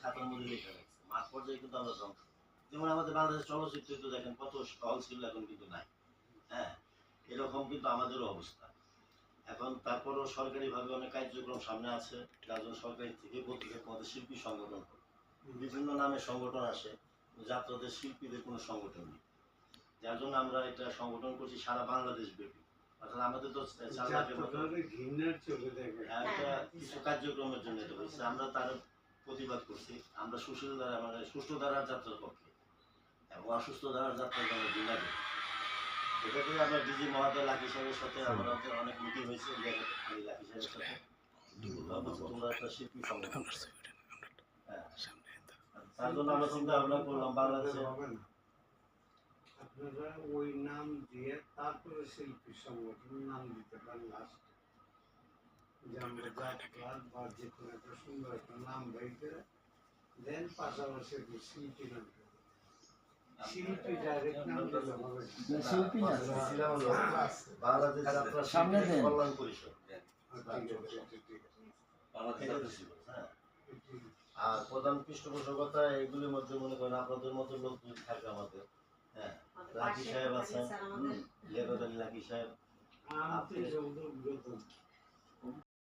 খাতার মধ্যে লেখা রাখছে। মাঠ পর্যায়ে কিন্তু আমরা ধ্বংস। যেমন আমাদের বাংলাদেশের চলচ্চিত্র তো দেখেন কত হল ছিল এখন কিন্তু নাই। হ্যাঁ এরকম কিন্তু আমাদেরও অবস্থা। এখন তারপরও সরকারিভাবে অনেক কার্যক্রম সামনে আছে। যার জন্য সরকারি থেকে তোমাদের শিল্পী সংগঠন বিভিন্ন নামে সংগঠন আসে যাত্রাদের শিল্পীদের কোনো সংগঠন নেই। যার জন্য আমরা এটা সংগঠন করছি সারা বাংলাদেশ ব্যাপী। অর্থাৎ আমাদের তো হ্যাঁ, কিছু কার্যক্রমের জন্য এটা হয়েছে। আমরা তার প্রতিবাদ করছি। আমরা সুশীল দ্বারা মানে সুস্থ দ্বারার যাত্রার পক্ষে। এবং অসুস্থ দ্বারার যাত্রার জন্য করি এটাতে আমরা ডিজি মহাদয় লাকি সাহেবের সাথে আমরা অনেক মিটিং হয়েছে। লাকি সাহেবের সাথে। বলছে, তোমরা একটা শিল্পী। হ্যাঁ। তার জন্য আমরা চিন্তা ভাবনা করলাম বাংলাদেশে। হবে না। আপনারা ওই নাম দিয়ে তারপরে শিল্পী সংগঠন নাম দিতে পারেন লাস্ট যে আমরা যাত্রা বা যে কোনো একটা সুন্দর একটা নাম বাইকে দেন পাশাপাশি একটু শিল্পী নাম। শিল্পী ডাইরেক্ট নাম দিলে হবে। শিল্পী না? বাংলাদেশ যাত্রা সামনে দেন। কল্যাণ পরিষদ। ঠিক আছে, ঠিক আছে, এটা তো ছিল, আর প্রধান পৃষ্ঠপোষকতা এগুলির মধ্যে মনে করেন আপনাদের মতো লোক যদি থাকে আমাদের হ্যাঁ। লাকি সাহেব আছেন লাকি সাহেব আমি